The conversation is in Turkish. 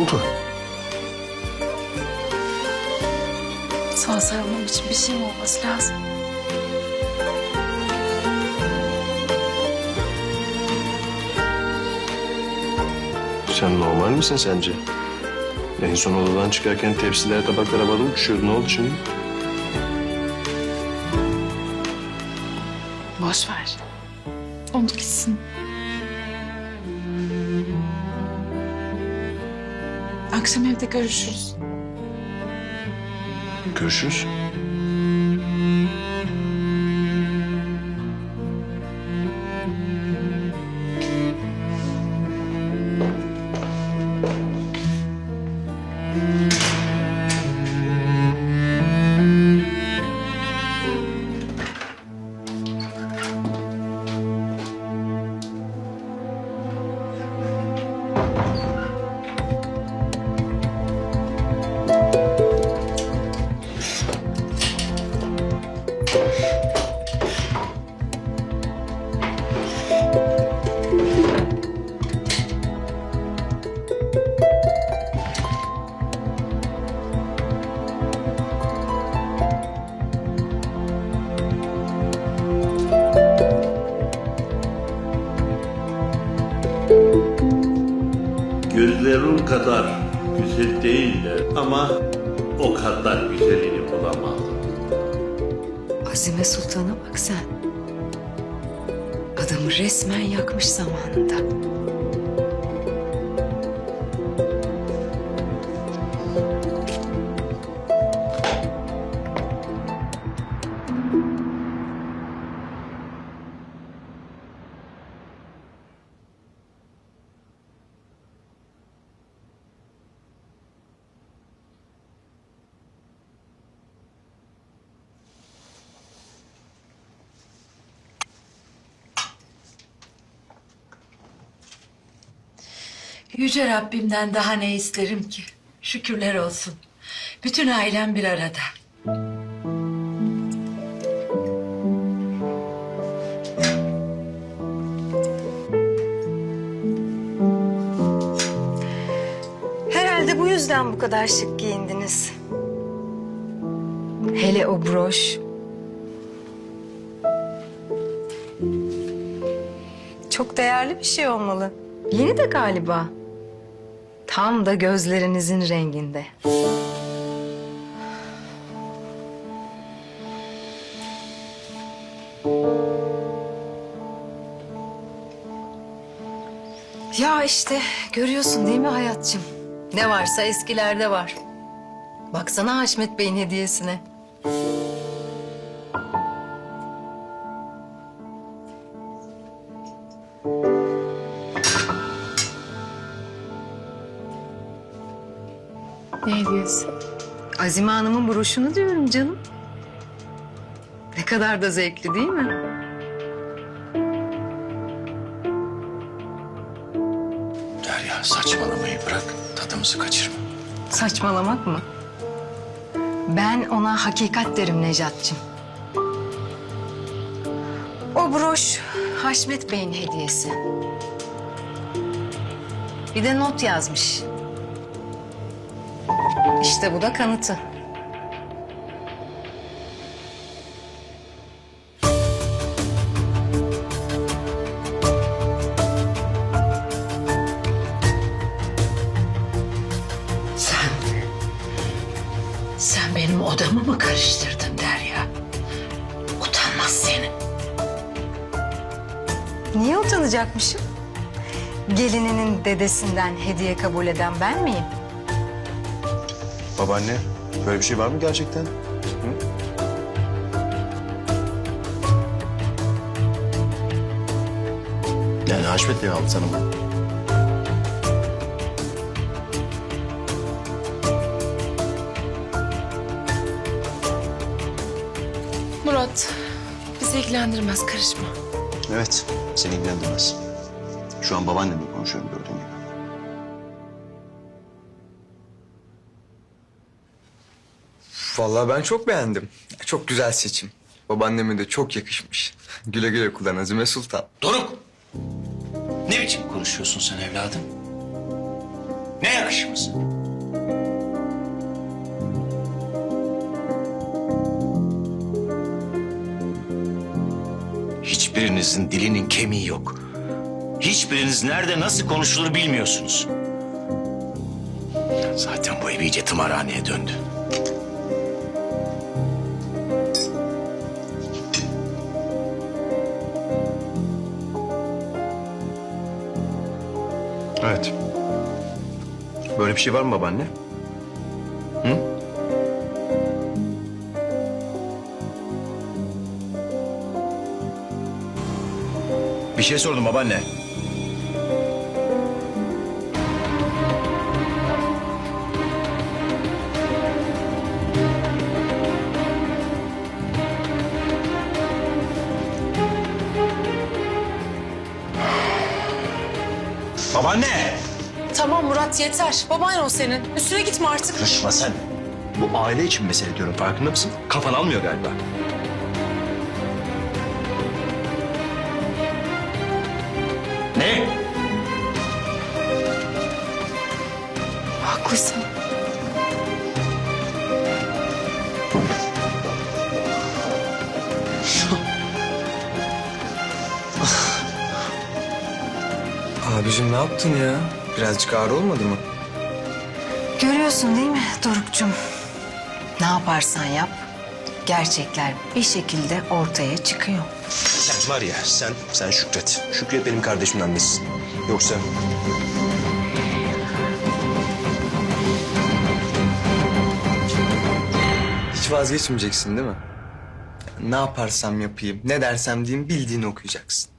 oldu? Sağ sarılmam için bir şey mi olması lazım? Sen normal misin sence? En son odadan çıkarken tepsiler tabaklar havada uçuşuyordu. Ne oldu şimdi? Boş ver. Unut gitsin. Akşam evde görüşürüz. Görüşürüz. Gözlerin kadar güzel değiller ama o kadar güzelini bulamazdım. Azime Sultan'a bak sen. Adamı resmen yakmış zamanında. Yüce Rabbimden daha ne isterim ki? Şükürler olsun. Bütün ailem bir arada. Herhalde bu yüzden bu kadar şık giyindiniz. Hele o broş. Çok değerli bir şey olmalı. Yeni de galiba. Tam da gözlerinizin renginde. Ya işte görüyorsun değil mi hayatçım? Ne varsa eskilerde var. Baksana Haşmet Bey'in hediyesine. Ne hediyesi? Azime Hanım'ın broşunu diyorum canım. Ne kadar da zevkli değil mi? Derya saçmalamayı bırak. Tadımızı kaçırma. Saçmalamak mı? Ben ona hakikat derim Necat'cığım. O broş Haşmet Bey'in hediyesi. Bir de not yazmış. İşte bu da kanıtı. Sen... Sen benim odamı mı karıştırdın Derya? Utanmaz seni. Niye utanacakmışım? Gelininin dedesinden hediye kabul eden ben miyim? Babaanne böyle bir şey var mı gerçekten? Yani Haşmet Bey aldı sana bunu. Murat, bizi ilgilendirmez karışma. Evet, seni ilgilendirmez. Şu an babaannemle konuşuyorum gördüğün gibi. Vallahi ben çok beğendim. Çok güzel seçim. Babaanneme de çok yakışmış. güle güle kullan Azime Sultan. Doruk! Ne biçim konuşuyorsun sen evladım? Ne yakışması? Hiçbirinizin dilinin kemiği yok. Hiçbiriniz nerede nasıl konuşulur bilmiyorsunuz. Zaten bu ev iyice tımarhaneye döndü. Evet. Böyle bir şey var mı babaanne? Hı? Bir şey sordum babaanne. Babaanne! Tamam Murat yeter. Baban o senin. Üstüne gitme artık. Karışma sen. Bu aile için mesele diyorum farkında mısın? Kafan almıyor galiba. Ne? Haklısın. Abicim ne yaptın ya? Birazcık ağır olmadı mı? Görüyorsun değil mi Doruk'cum? Ne yaparsan yap, gerçekler bir şekilde ortaya çıkıyor. Sen var ya sen, sen Şükret. Şükret benim kardeşimin annesi. Yoksa Hiç vazgeçmeyeceksin değil mi? Ne yaparsam yapayım, ne dersem diyeyim bildiğini okuyacaksın.